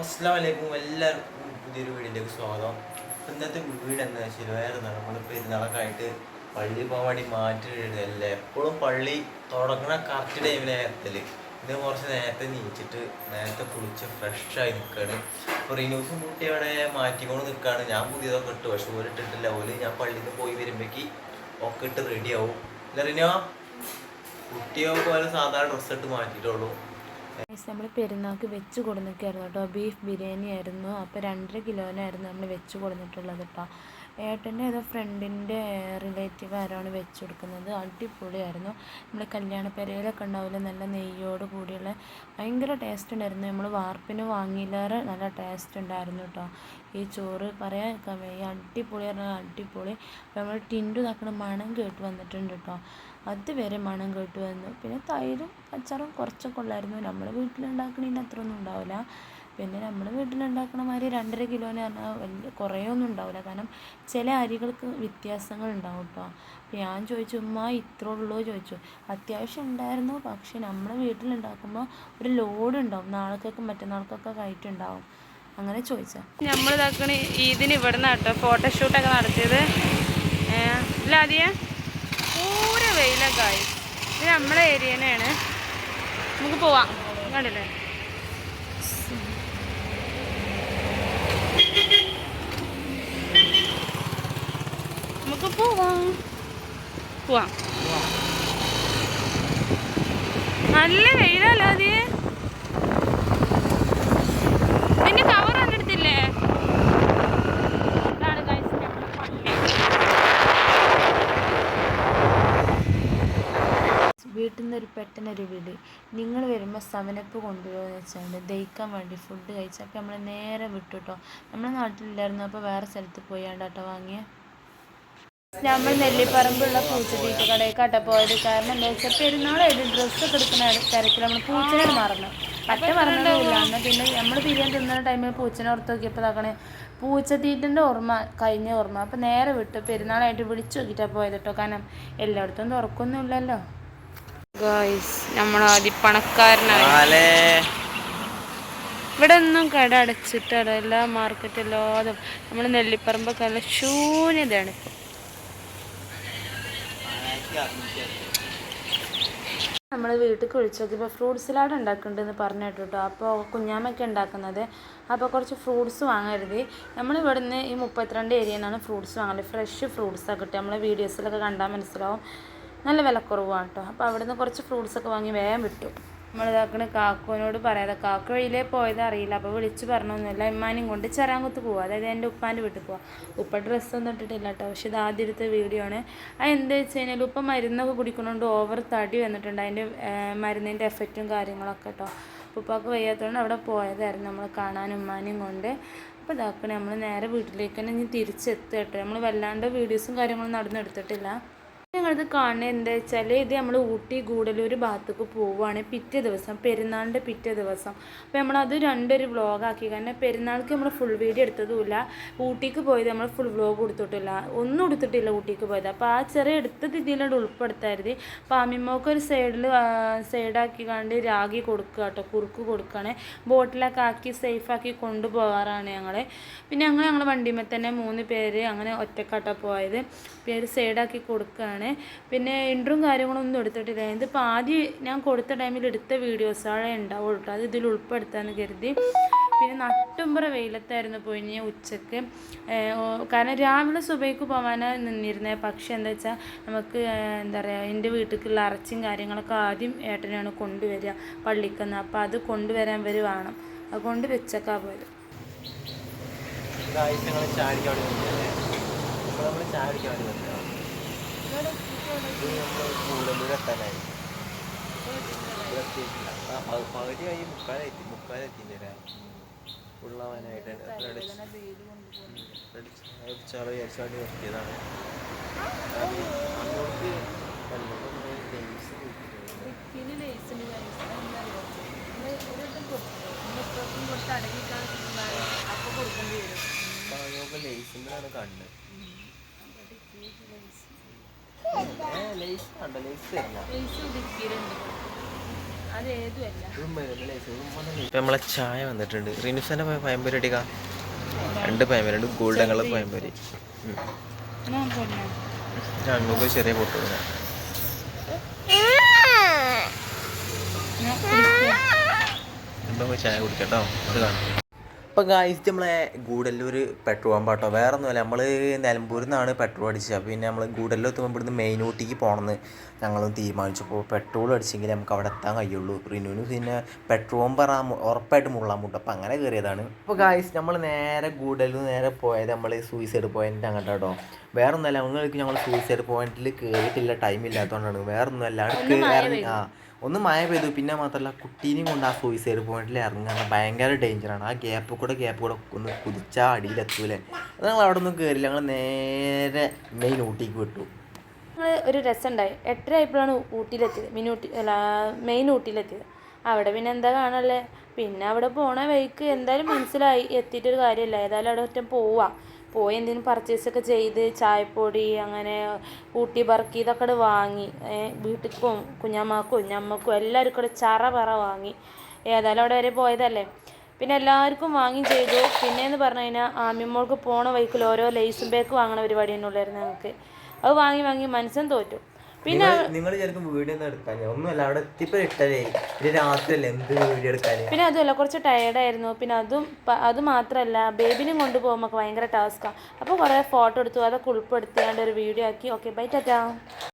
അസ്സാം വലൈക്കും എല്ലാവർക്കും പുതിയൊരു വീടിന്റെ സ്വാഗതം. ഇന്നത്തെ വീട് എന്താ വെച്ചാൽ വേറെ നമ്മൾ പെരുന്നാളൊക്കെ പള്ളി പോകാൻ വേണ്ടി മാറ്റിയിടല്ലേ എപ്പോഴും പള്ളി തുടങ്ങണ കറക്റ്റ് ടൈമിലെ നേരത്തിൽ ഇത് കുറച്ച് നേരത്തെ നീച്ചിട്ട് നേരത്തെ കുളിച്ച് ഫ്രഷായി നിൽക്കുകയാണ് അപ്പോൾ റിനൂസും കുട്ടി അവിടെ മാറ്റിക്കൊണ്ട് നിൽക്കുകയാണ് ഞാൻ പുതിയതൊക്കെ ഇട്ടു. പക്ഷെ ഓര് ഇട്ടിട്ടില്ല. ഓൽ ഞാൻ പള്ളിയിൽ നിന്ന് പോയി വരുമ്പോഴേക്ക് ഒക്കെ ഇട്ട് റെഡിയാവും അല്ല റിനോ? കുട്ടിയോ പോലെ സാധാരണ ഡ്രസ്സ് ഇട്ട് മാറ്റിയിട്ടുള്ളൂ നമ്മൾ പെരുന്നാൾക്ക് വെച്ച് കൊടുന്നിക്കായിരുന്നു കേട്ടോ. ബീഫ് ബിരിയാണി ആയിരുന്നു അപ്പോൾ രണ്ടര കിലോനായിരുന്നു നമ്മൾ വെച്ച് കൊടുത്തിട്ടുള്ളത് കേട്ടോ. ഏട്ടന്റെ ഏതോ ഫ്രണ്ടിന്റെ റിലേറ്റീവ് ആരാണ് വെച്ച് കൊടുക്കുന്നത് അടിപൊളിയായിരുന്നു. നമ്മൾ കല്യാണ പെരയിലൊക്കെ ഉണ്ടാവില്ല നല്ല നെയ്യോട് കൂടിയുള്ള ഭയങ്കര ടേസ്റ്റ് ഉണ്ടായിരുന്നു. നമ്മൾ വാർപ്പിന് വാങ്ങിയില്ലേറെ നല്ല ടേസ്റ്റ് ഉണ്ടായിരുന്നു കേട്ടോ ഈ ചോറ് പറയാൻ വയ്യ അടിപൊളി പറഞ്ഞാൽ അടിപൊളി. നമ്മൾ ടിൻഡു ഇതാക്കണ മണം കേട്ട് വന്നിട്ടുണ്ട് കേട്ടോ അതുവരെ മണം കേട്ട് വന്നു. പിന്നെ തൈരും അച്ചാറും കുറച്ചൊക്കെ ഉള്ളായിരുന്നു. നമ്മൾ വീട്ടിലുണ്ടാക്കണതിന്റെ അത്രയൊന്നും ഉണ്ടാവില്ല. പിന്നെ നമ്മൾ വീട്ടിലുണ്ടാക്കണ മാതിരി രണ്ടര കിലോന് പറഞ്ഞാൽ വലിയ കുറേയൊന്നും ഉണ്ടാവില്ല കാരണം ചില അരികൾക്ക് വ്യത്യാസങ്ങൾ ഉണ്ടാവും കേട്ടോ അപ്പോൾ ഞാൻ ചോദിച്ചു ഉമ്മ ഇത്ര ഉള്ളൂ? ചോദിച്ചു. അത്യാവശ്യം ഉണ്ടായിരുന്നു. പക്ഷെ നമ്മൾ വീട്ടിലുണ്ടാക്കുമ്പോൾ ഒരു ലോഡ് ഉണ്ടാവും. നാളേക്കൊക്കെ മറ്റന്നാൾക്കൊക്കെ കയറ്റുണ്ടാവും അങ്ങനെ ചോദിച്ചാൽ നമ്മൾ ഇതാക്കണ ഇതിന് ഇവിടെ കേട്ടോ ഫോട്ടോഷൂട്ടൊക്കെ നടത്തിയത്. ഇല്ല ആദ്യ? പൂര വെയിലൊക്കെ ആയി. ഇത് നമ്മളെ ഏരിയനെയാണ് നമുക്ക് പോവാം. കണ്ടില്ലേ? പോവാം. പോവാം നല്ല വെയിലല്ല അത്? പിന്നെ കവർ കണ്ടെടുത്തില്ലേ. വീട്ടിൽ നിന്ന് ഒരു പെട്ടെന്നൊരു വീട് നിങ്ങൾ വരുമ്പോൾ സെവനപ്പ് കൊണ്ടുവരുമെന്ന് വെച്ചാൽ ദഹിക്കാൻ വേണ്ടി ഫുഡ് കഴിച്ചപ്പോൾ നമ്മൾ നേരെ വിട്ടു കേട്ടോ നമ്മുടെ നാട്ടിലില്ലായിരുന്നു. അപ്പോൾ വേറെ സ്ഥലത്ത് പോയാണ്ട് കേട്ടോ വാങ്ങിയ. നമ്മൾ നെല്ലിപ്പറമ്പുള്ള പൂച്ചെടിയിട്ട് കടയിൽ കട്ട പോയത്. കാരണം എന്താ വെച്ചാൽ പെരുന്നാളായിട്ട് ഡ്രസ്സൊക്കെ എടുക്കുന്ന തിരക്കിൽ നമ്മൾ പൂച്ചനോട് മറന്നു. പറ്റ മറന്നില്ല പിന്നെ നമ്മൾ ബിരിയാണി തിന്നുന്ന ടൈമിൽ പൂച്ചനെ ഓർത്ത് നോക്കിയപ്പോൾ ഇതാക്കണേ പൂച്ചത്തീറ്റിന്റെ ഓർമ്മ കഴിഞ്ഞ ഓർമ്മ. അപ്പോൾ നേരെ വിട്ട്. പെരുന്നാളായിട്ട് വിളിച്ചു നോക്കിയിട്ടാണ് പോയത് കേട്ടോ കാരണം എല്ലായിടത്തും തുറക്കൊന്നുമില്ലല്ലോ ഇല്ലല്ലോ നമ്മൾ നാലേ ഇവിടെ ഒന്നും കട അടച്ചിട്ടാണ് എല്ലാ മാർക്കറ്റ് എല്ലാതും നമ്മൾ നെല്ലിപ്പറമ്പൊക്കെ നല്ല ശൂന്യതയാണ്. ഇപ്പോൾ നമ്മൾ വീട്ടിൽ വിളിച്ചു നോക്കിയപ്പോൾ ഫ്രൂട്ട് സലാഡ് ഉണ്ടാക്കുന്നുണ്ടെന്ന് പറഞ്ഞു കേട്ടോ അപ്പോൾ കുഞ്ഞാമ്മയ്ക്ക് ഉണ്ടാക്കുന്നത്. അപ്പോൾ കുറച്ച് ഫ്രൂട്ട്സ് വാങ്ങരുത്. നമ്മൾ ഇവിടുന്ന് ഈ മുപ്പത്തിരണ്ട് ഏരിയയിൽ നിന്നാണ് ഫ്രൂട്ട്സ് വാങ്ങൽ. ഫ്രഷ് ഫ്രൂട്ട്സൊക്കെ കിട്ടുക. നമ്മളെ വീഡിയോസിലൊക്കെ കണ്ടാൽ മനസ്സിലാവും. നല്ല വിലക്കുറവാണ് കേട്ടോ. അപ്പോൾ അവിടുന്ന് കുറച്ച് ഫ്രൂട്ട്സൊക്കെ വാങ്ങി വേഗം വിട്ടു നമ്മൾ ഇതാക്കണ കാക്കുവിനോട് പറയാതെ കാക്ക വഴിയിലേ പോയത് അറിയില്ല അപ്പോൾ വിളിച്ച് പറഞ്ഞൊന്നുമില്ല ഇമ്മാനും കൊണ്ട് ചെറാങ്കുത്ത് പോവുക അതായത് എന്റെ ഉപ്പാന്റെ വീട്ടിൽ പോവുക ഉപ്പ ഡ്രസ്സൊന്നും ഇട്ടിട്ടില്ല കേട്ടോ പക്ഷെ ഇത് ആദ്യത്തെ വീഡിയോ ആണ്. അത് എന്താ വെച്ച് കഴിഞ്ഞാൽ ഉപ്പ മരുന്നൊക്കെ കുടിക്കണോണ്ട് ഓവർ തടി വന്നിട്ടുണ്ട് അതിന്റെ മരുന്നിന്റെ എഫക്റ്റും കാര്യങ്ങളൊക്കെ കേട്ടോ ഉപ്പാക്ക് വയ്യാത്തതുകൊണ്ട് അവിടെ പോയതായിരുന്നു നമ്മൾ കാണാൻ ഉമ്മാനും കൊണ്ട്. അപ്പോൾ ഇതാക്കണേ നമ്മൾ നേരെ വീട്ടിലേക്ക് തന്നെ ഇനി തിരിച്ചെത്തുക കേട്ടോ നമ്മൾ വല്ലാണ്ട് വീഡിയോസും കാര്യങ്ങളും നടന്നെടുത്തിട്ടില്ല. ഞങ്ങളിത് കാണുന്നത് എന്താ വെച്ചാൽ ഇത് നമ്മൾ ഊട്ടി ഗൂഡലൂർ ഭാഗത്തേക്ക് പോവുകയാണ് പിറ്റേ ദിവസം പെരുന്നാളിന്റെ പിറ്റേ ദിവസം. അപ്പോൾ നമ്മളത് രണ്ടൊരു വ്ളോഗാക്കി കാരണം പെരുന്നാൾക്ക് നമ്മൾ ഫുൾ വീഡിയോ എടുത്തതുമില്ല. ഊട്ടിക്ക് പോയത് നമ്മൾ ഫുൾ വ്ളോഗ് കൊടുത്തിട്ടില്ല. ഒന്നും എടുത്തിട്ടില്ല ഊട്ടിക്ക് പോയത്. അപ്പോൾ ആ ചെറിയ എടുത്ത ഇതിലോട്ട് ഉൾപ്പെടുത്തായിരുന്നു അപ്പോൾ അമ്മിമ്മക്ക് ഒരു സൈഡിൽ സൈഡാക്കി കണ്ട് രാഗി കൊടുക്കുക കേട്ടോ കുറുക്ക് കൊടുക്കുകയാണ് ബോട്ടിലൊക്കെ ആക്കി സേഫാക്കി കൊണ്ടുപോകാറാണ് ഞങ്ങൾ പിന്നെ ഞങ്ങൾ ഞങ്ങളുടെ വണ്ടിമേ തന്നെ മൂന്ന് പേര് അങ്ങനെ ഒറ്റക്കാട്ടോ പോയത്. പേര് സൈഡാക്കി കൊടുക്കുകയാണ് പിന്നെ ഇൻട്രും കാര്യങ്ങളൊന്നും എടുത്തിട്ടില്ല. ഇതിപ്പോൾ ആദ്യം ഞാൻ കൊടുത്ത ടൈമിൽ എടുത്ത വീഡിയോസാണ് ഉണ്ടാവുള്ളൂ. കേട്ടോ അത് ഇതിൽ ഉൾപ്പെടുത്താമെന്ന് കരുതി. പിന്നെ നട്ടുമ്പറ വെയിലത്തായിരുന്നു പോയി ഉച്ചയ്ക്ക്. കാരണം രാവിലെ സുബൈക്ക് പോകാനാണ് നിന്നിരുന്നത് പക്ഷെ എന്താ വെച്ചാൽ നമുക്ക് എന്താ പറയുക എന്റെ വീട്ടിലേക്കുള്ള ഇറച്ചിയും കാര്യങ്ങളൊക്കെ ആദ്യം ഏട്ടനാണ് കൊണ്ടുവരിക പള്ളിക്കുന്ന. അപ്പോൾ അത് കൊണ്ടുവരാൻ വരെ വേണം. അതുകൊണ്ട് വെച്ചേക്കാ ഞങ്ങൾ ചാടിക്കാൻ വേണ്ടി നമ്മൾ ചാടിക്കാൻ വേണ്ടി വന്നതാണ് ഇത് നമ്മൾ കൂടലൂർ എത്താനായി ഇവിടെ എത്തിയിട്ടില്ല ആ പ- പകുതിയായി മുക്കാലെത്തി മുക്കാലെത്തിയില്ലേ ഉള്ളവനായിട്ട് ചാള വിചാരിച്ചാണ്ടി നിർത്തിയതാണ് അങ്ങോട്ട് ലേസ് കിട്ടിയിട്ടുണ്ട് അപ്പോൾ അങ്ങോട്ട് ലേസിന്റെയാണ് കണ്ണ് ഇപ്പം നമ്മളെ ചായ വന്നിട്ടുണ്ട്. റിനുസന്റെ പയമ്പൊരി അടിക്ക രണ്ട് പയമ്പൊരി രണ്ട് ഗോൾഡൻ കളർ പയമ്പൊരി. ഞങ്ങൾക്ക് ചെറിയ പൊട്ടു എന്താ ചായ കുടിക്കട്ടോ? അത് കാണാം. ഇപ്പം ഗായ്സ് നമ്മളെ ഗൂഡല്ലൂർ പെട്രോൾ പമ്പ് കേട്ടോ വേറെ ഒന്നുമില്ല നമ്മൾ നിലമ്പൂരിൽ നിന്നാണ് പെട്രോൾ അടിച്ചത്. പിന്നെ നമ്മൾ ഗൂഡല്ലൂർ എത്തുമ്പോൾ ഇവിടുന്ന് മെയിൻ ഊട്ടിക്ക് പോകണമെന്ന് തീരുമാനിച്ചു. അപ്പോൾ പെട്രോൾ അടിച്ചെങ്കിൽ നമുക്ക് അവിടെ എത്താൻ കഴിയുള്ളൂ. റിനുവിന് പിന്നെ പെട്രോൾ പറഞ്ഞാൽ ഉറപ്പായിട്ട് മുള്ളാൻ മുട്ടും. അപ്പോൾ അങ്ങനെ കയറിയതാണ്. അപ്പോൾ ഗായ്സ് നമ്മൾ നേരെ ഗൂഡല്ലൂർ നേരെ പോയത് നമ്മൾ സൂയിസൈഡ് പോയിന്റ് അങ്ങോട്ട് കേട്ടോ നിങ്ങൾക്ക് ഞങ്ങൾ സൂയിസൈഡ് പോയിന്റിൽ കയറിയിട്ടില്ല ടൈം ഇല്ലാത്തതുകൊണ്ടാണ് വേറൊന്നുമല്ല അവിടെ കയറി ആ ഒന്ന് മായ പെയ്തു. പിന്നെ മാത്രമല്ല കുട്ടീനെയും കൊണ്ട് ആ സൂയിസൈഡ് പോയിന്റിൽ ഇറങ്ങാൻ ഭയങ്കര ഡേഞ്ചറാണ് ആ ഗ്യാപ്പ് കൂടെ ഗ്യാപ്പ് കൂടെ ഒന്ന് കുതിച്ചാൽ അടിയിലെത്തൂലേ അത് ഞങ്ങൾ അവിടെ ഒന്നും കയറില്ല ഞങ്ങൾ നേരെ മെയിൻ ഊട്ടിക്ക് വിട്ടു. ഞങ്ങൾ ഒരു രസമുണ്ടായി. എട്ടര ആയപ്പോഴാണ് ഊട്ടിയിലെത്തിയത്. മിനി ഊട്ടി അല്ല മെയിൻ ഊട്ടിയിലെത്തിയത്. അവിടെ പിന്നെ എന്താ കാണല്ലേ പിന്നെ അവിടെ പോണ വഴിക്ക് എന്തായാലും മനസ്സിലായി. എത്തിയിട്ടൊരു കാര്യമില്ല. ഏതായാലും അവിടെ ഒറ്റ പോവാം. പോയി എന്തെങ്കിലും പർച്ചേസ് ഒക്കെ ചെയ്ത് ചായപ്പൊടി അങ്ങനെ കൂട്ടി ബർക്കി ഇതൊക്കെ വാങ്ങി. വീട്ടിൽക്കും കുഞ്ഞമ്മക്കും ഞമ്മക്കും എല്ലാവർക്കും കൂടെ ചറ പറ വാങ്ങി. ഏതായാലും അവിടെ വരെ പോയതല്ലേ? പിന്നെ എല്ലാവർക്കും വാങ്ങി ചെയ്തു. പിന്നെ എന്ന് പറഞ്ഞു കഴിഞ്ഞാൽ ആമിമോൾക്ക് പോണ വൈക്കിൽ ഓരോ ലേസും ബേക്ക് വാങ്ങണ പരിപാടി തന്നെ ഉള്ളായിരുന്നു ഞങ്ങൾക്ക്. അത് വാങ്ങി വാങ്ങി മനസ്സും തോറ്റു. പിന്നെ നിങ്ങൾ ചിലപ്പോൾ വീഡിയോ ഒന്നും എടുക്കാൻ. ഒന്നുമല്ല അവിടെ എത്തിയപ്പോൾ പിന്നെ രാത്രിയല്ലേ എന്ത് വീഡിയോ എടുക്കാൻ പിന്നെ അതുമല്ല കുറച്ച് ടയേർഡായിരുന്നു പിന്നെ അതും അത് മാത്രമല്ല ബേബിനും കൊണ്ടുപോകുമ്പോൾ ഭയങ്കര ടാസ്ക്കാണ് അപ്പോൾ കുറേ ഫോട്ടോ എടുത്തു അതൊക്കെ ഉൾപ്പെടുത്തിയാണ്ട് ഒരു വീഡിയോ ആക്കി. Okay bye tata.